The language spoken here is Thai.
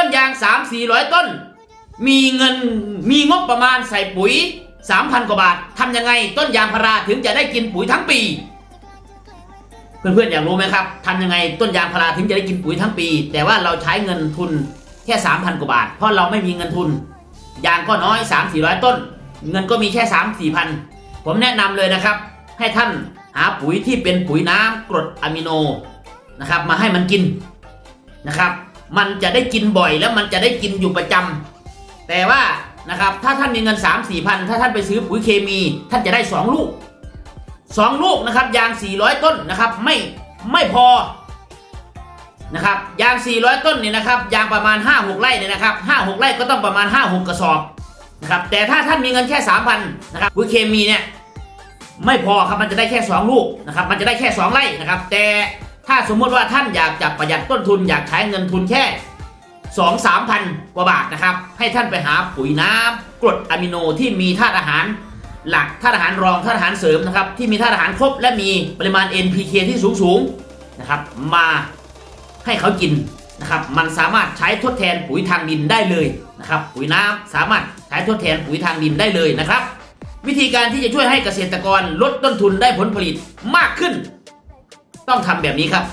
ต้นยาง3 400ต้น มีเงินมีงบประมาณใส่ปุ๋ย3,000กว่าบาททำยังไงต้นยางพาราถึงจะได้กินปุ๋ยทั้งปี เพื่อนๆอยากรู้ไหมครับทำยังไงต้นยางพาราถึงจะได้กินปุ๋ยทั้งปี แต่ว่าเราใช้เงินทุนแค่3,000กว่าบาท เพราะเราไม่มีเงินทุน ยางก็น้อย3 400ต้น เงินก็มีแค่3 4พันผมแนะนำเลยนะครับ ให้ท่านหาปุ๋ยที่เป็นปุ๋ยน้ำกรดอะมิโนนะครับ มาให้มันกินนะครับ มันจะได้กินบ่อยแล้วมันจะได้กินอยู่ประจำแต่ว่านะครับถ้าท่านมีเงิน 3 4พันถ้าท่านไปซื้อปุ๋ยเคมี ท่านจะได้ 2 ลูก 2 ลูกนะครับยาง 400 ต้นนะครับไม่ไม่พอนะครับยาง 400 ต้นเนี่ยนะครับยางประมาณ 5-6ไร่เนี่ยนะครับ5-6ไร่ก็ต้องประมาณ 5-6 กระสอบนะครับแต่ถ้าท่านมีเงินแค่ 3,000นะครับปุ๋ยเคมีเนี่ยไม่พอครับมันจะได้แค่ 2 ลูกนะครับมันจะได้แค่ 2 ไร่นะครับแต่ ถ้าสมมติว่าท่านอยากจะประหยัดต้นทุนอยากใช้เงินทุนแค่สองสามพันกว่าบาทนะครับ ให้ท่านไปหาปุ๋ยน้ำกรดอะมิโนที่มีธาตุอาหาร หลักธาตุอาหารรองธาตุอาหารเสริมนะครับที่มีธาตุอาหารครบและมีปริมาณ NPK ที่สูงสูงๆนะครับมาให้เขากินนะครับมันสามารถใช้ทดแทนปุ๋ยทางดินได้เลยนะครับปุ๋ยน้ำสามารถใช้ทดแทนปุ๋ยทางดินได้เลยนะครับ วิธีการที่จะช่วยให้เกษตรกรลดต้นทุนได้ผลผลิตมากขึ้น ต้องทำแบบนี้ครับ